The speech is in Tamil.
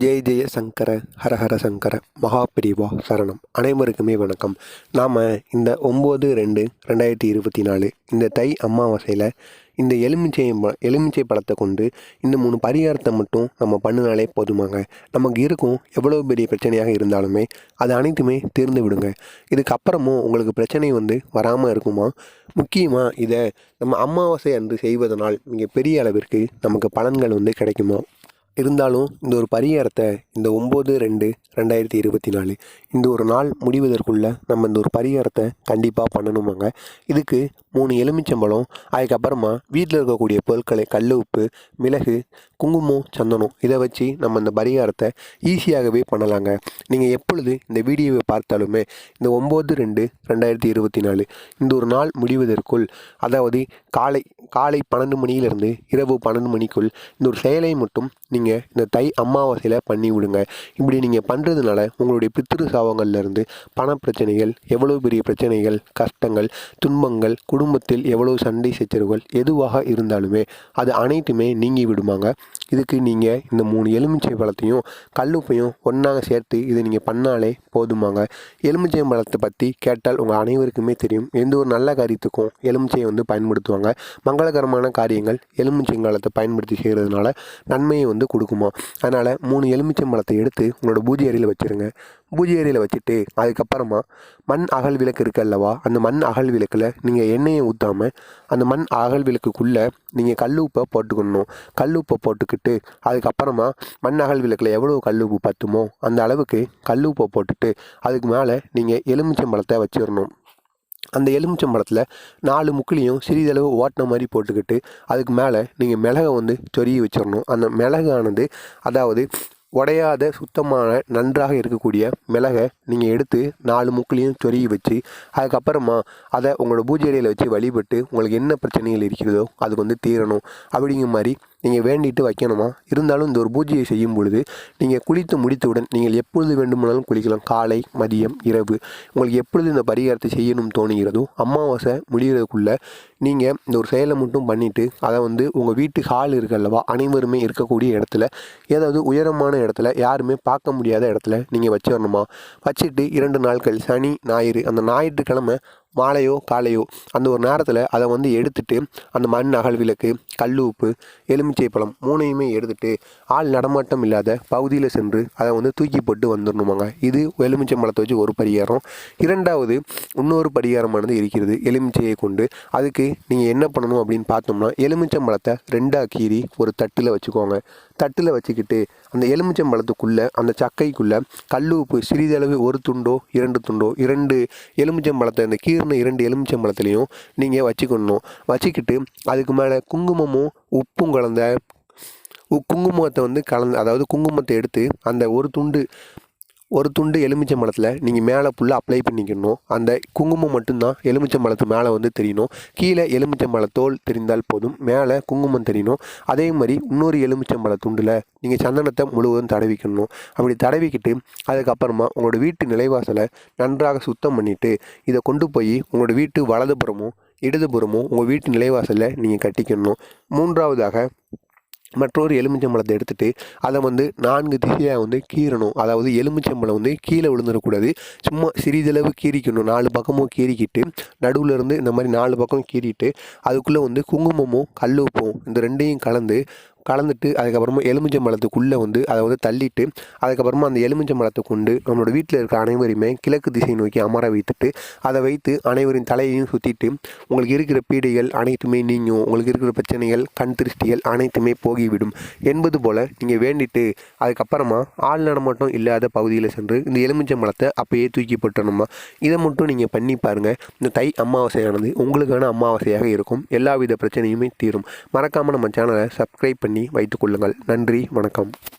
ஜெய ஜெய சங்கர ஹரஹர சங்கர மகாபிரிவா சரணம். அனைவருக்குமே வணக்கம். நாம் இந்த ஒம்பது ரெண்டு ரெண்டாயிரத்தி இருபத்தி நாலு இந்த தை அமாவாசையில் இந்த எலுமிச்சை ப- எலுமிச்சை பழத்தை கொண்டு இந்த மூணு பரிகாரத்தை மட்டும் நம்ம பண்ணினாலே போதுமாங்க. நமக்கு இருக்கும் எவ்வளோ பெரிய பிரச்சனையாக இருந்தாலுமே அது அனைத்துமே தீர்ந்து விடுங்க. இதுக்கப்புறமும் உங்களுக்கு பிரச்சனை வந்து வராமல் இருக்குமா? முக்கியமாக இதை நம்ம அமாவாசை அன்று செய்வதனால் மிக பெரிய அளவிற்கு நமக்கு பலன்கள் வந்து கிடைக்குமா? இருந்தாலும் இந்த ஒரு பரிகாரத்தை இந்த ஒம்பது ரெண்டு ரெண்டாயிரத்தி இருபத்தி நாலு இந்த ஒரு நாள் முடிவதற்குள்ளே நம்ம இந்த ஒரு பரிகாரத்தை கண்டிப்பாக பண்ணணுமாங்க. இதுக்கு மூணு எலுமிச்சம்பழம் அதுக்கப்புறமா வீட்டில் இருக்கக்கூடிய பொருட்களை கல் உப்பு மிளகு குங்குமம் சந்தனம் இதை வச்சு நம்ம இந்த பரிகாரத்தை ஈஸியாகவே பண்ணலாங்க. நீங்கள் எப்பொழுது இந்த வீடியோவை பார்த்தாலுமே இந்த ஒம்பது ரெண்டு ரெண்டாயிரத்தி இருபத்தி நாலு இந்த ஒரு நாள் முடிவதற்குள் அதாவது காலை காலை பன்னெண்டு மணியிலிருந்து இரவு பன்னெண்டு மணிக்குள் இந்த ஒரு செயலை மட்டும் நீங்கள் இந்த தை அமாவாசையில் பண்ணி விடுங்க. இப்படி நீங்கள் பண்ணுறதுனால உங்களுடைய பித்திரு சாபங்கள்லேருந்து பணப்பிரச்சனைகள் எவ்வளோ பெரிய பிரச்சனைகள் கஷ்டங்கள் துன்பங்கள் குடும்பத்தில் எவ்வளோ சண்டை சச்சரவுகள் எதுவாக இருந்தாலுமே அது அனைத்துமே நீங்கி விடுமாங்க. இதுக்கு நீங்கள் இந்த மூணு எலுமிச்சை பழத்தையும் கல்லுப்பையும் ஒன்றாக சேர்த்து இதை நீங்கள் பண்ணாலே போதுமாங்க. எலுமிச்சை பழத்தை பற்றி கேட்டால் உங்கள் அனைவருக்குமே தெரியும். எந்த ஒரு நல்ல காரியத்துக்கும் எலுமிச்சையை வந்து பயன்படுத்துவாங்க. மங்களகரமான காரியங்கள் எலுமிச்சம்பழத்தை பயன்படுத்தி செய்கிறதுனால நன்மையை வந்து கொடுக்குமா. அதனால் மூணு எலுமிச்சம்பழத்தை எடுத்து உங்களோட பூஜை அறையில் வச்சுருங்க. பூஜை அறையில் வச்சுட்டு அதுக்கப்புறமா மண் அகல் விளக்கு இருக்குது அல்லவா? அந்த மண் அகல் விளக்கில் நீங்கள் எண்ணெயை ஊற்றாமல் அந்த மண் அகல் விளக்குக்குள்ளே நீங்கள் கல் உப்பை போட்டுக்கணும். கல் உப்பை போட்டுக்கிட்டு அதுக்கப்புறமா மண் அகல் விளக்கில் எவ்வளோ கல் உப்பு பத்துமோ அந்த அளவுக்கு கல் உப்பை போட்டுட்டு அதுக்கு மேலே நீங்கள் எலுமிச்சம்பழத்தை வச்சிடணும் அந்த எலுமிச்சம்பழத்தில் நாலு முக்கிலையும் சிறிதளவு ஓட்டின மாதிரி போட்டுக்கிட்டு அதுக்கு மேலே நீங்கள் மிளகை வந்து சொருகி வச்சிடணும் அந்த மிளகானது அதாவது உடையாத சுத்தமான நன்றாக இருக்கக்கூடிய மிளகை நீங்கள் எடுத்து நாலு முக்கிலையும் சொருகி வச்சு அதுக்கப்புறமா அதை உங்களோட பூஜை அறையில் வச்சு வழிபட்டு உங்களுக்கு என்ன பிரச்சனைகள் இருக்கிறதோ அது வந்து தீரணும். அப்படிங்கிற மாதிரி நீங்கள் வேண்டிட்டு வைக்கணுமா? இருந்தாலும் இந்த ஒரு பூஜையை செய்யும் பொழுது நீங்கள் குளித்து முடித்தவுடன் நீங்கள் எப்பொழுது வேண்டுமானாலும் குளிக்கலாம். காலை மதியம் இரவு. உங்களுக்கு எப்பொழுது இந்த பரிகாரத்தை செய்யணும் தோணுகிறதோ அமாவாசை முடிகிறதுக்குள்ளே நீங்கள் இந்த ஒரு செயலை மட்டும் பண்ணிவிட்டு அதை வந்து உங்கள் வீட்டு ஹால் இருக்கு அல்லவா அனைவருமே இருக்கக்கூடிய இடத்துல ஏதாவது உயரமான இடத்துல யாருமே பார்க்க முடியாத இடத்துல நீங்கள் வச்சிடணுமா வச்சுட்டு இரண்டு நாட்கள் சனி ஞாயிறு அந்த ஞாயிற்றுக்கிழமை மாலையோ காலையோ அந்த ஒரு நேரத்தில் அதை வந்து எடுத்துட்டு அந்த மண் அகல் விளக்கு கல் உப்பு எலுமிச்சை பழம் மூணையுமே எடுத்துட்டு ஆள் நடமாட்டம் இல்லாத பகுதியில் சென்று அதை வந்து தூக்கி போட்டு வந்துடணுமாங்க. இது எலுமிச்சை பழத்தை வச்சு ஒரு பரிகாரம். இரண்டாவது இன்னொரு பரிகாரமானது இருக்கிறது. எலுமிச்சையை கொண்டு அதுக்கு நீங்கள் என்ன பண்ணணும் அப்படின்னு பார்த்தோம்னா எலுமிச்சம் பழத்தை ரெண்டாக கீறி ஒரு தட்டில் வச்சுக்கோங்க. தட்டில் வச்சுக்கிட்டு அந்த எலுமிச்சம் பழத்துக்குள்ளே அந்த சக்கைக்குள்ளே கல் உப்பு சிறிதளவு ஒரு துண்டோ இரண்டு துண்டோ இரண்டு எலுமிச்சம் பழத்தை அந்த கீறின இரண்டு எலுமிச்சம்பழத்துலையும் நீங்கள் வச்சுக்கணும். வச்சுக்கிட்டு அதுக்கு மேலே குங்குமமும் உப்பும் கலந்த உ- குங்குமத்தை வந்து கலந்து அதாவது குங்குமத்தை எடுத்து அந்த ஒரு துண்டு ஒரு துண்டு எலுமிச்சம்பழத்தில் நீங்கள் மேலே ஃபுல்லாக அப்ளை பண்ணிக்கணும். அந்த குங்குமம் மட்டும்தான் எலுமிச்சம்பழத்து மேலே வந்து தெரியணும் கீழே எலுமிச்சம்பழ தோல் தெரிந்தால் போதும். மேலே குங்குமம் தெரியணும் அதே மாதிரி இன்னொரு எலுமிச்சம்பழ துண்டில் நீங்கள் சந்தனத்தை முழுவதும் தடவிக்கணும். அப்படி தடவிக்கிட்டு அதுக்கப்புறமா உங்களோட வீட்டு நிலைவாசலை நன்றாக சுத்தம் பண்ணிவிட்டு இதை கொண்டு போய் உங்களோட வீட்டு வலதுபுறமும் இடதுபுறமும் உங்கள் வீட்டு நிலைவாசலில் நீங்கள் கட்டிக்கணும். மூன்றாவதாக மற்றொரு எலுமிச்சம்பழத்தை எடுத்துகிட்டு அதை வந்து நான்கு திசையாக வந்து கீறணும். அதாவது எலுமிச்சம்பழம் வந்து கீழே விழுந்துடக்கூடாது சும்மா சிறிதளவு கீறிக்கணும். நாலு பக்கமும் கீறிக்கிட்டு நடுவில் இருந்து இந்த மாதிரி நாலு பக்கம் கீறிட்டு அதுக்குள்ளே வந்து குங்குமமும் கல் உப்பும் இந்த ரெண்டையும் கலந்து கலந்துட்டு அதுக்கப்புறமா எலுமிச்சம்பழத்துக்குள்ளே வந்து அதை வந்து தள்ளிட்டு அதுக்கப்புறமா அந்த எலுமிச்சம்பழத்தை கொண்டு நம்மளோட வீட்டில் இருக்க அனைவரையுமே கிழக்கு திசை நோக்கி அமர வைத்துட்டு அதை வைத்து அனைவரின் தலையையும் சுற்றிட்டு உங்களுக்கு இருக்கிற பீடைகள் அனைத்துமே நீங்கும் உங்களுக்கு இருக்கிற பிரச்சனைகள் கண் திருஷ்டிகள் அனைத்துமே போகிவிடும். என்பது போல் நீங்கள் வேண்டிட்டு அதுக்கப்புறமா ஆள் நடமாட்டம் இல்லாத பகுதியில் சென்று இந்த எலுமிச்சம்பழத்தை அப்பயே தூக்கி போட்டணுமா? இதை மட்டும் நீங்கள் பண்ணி பாருங்கள் இந்த தை அமாவாசையானது உங்களுக்கான அமாவாசையாக இருக்கும். எல்லா வித பிரச்சனையுமே தீரும். மறக்காமல் நம்ம சேனலை சப்ஸ்கிரைப் பண்ணி வைத்துக்கொள்ளுங்கள் நன்றி வணக்கம்.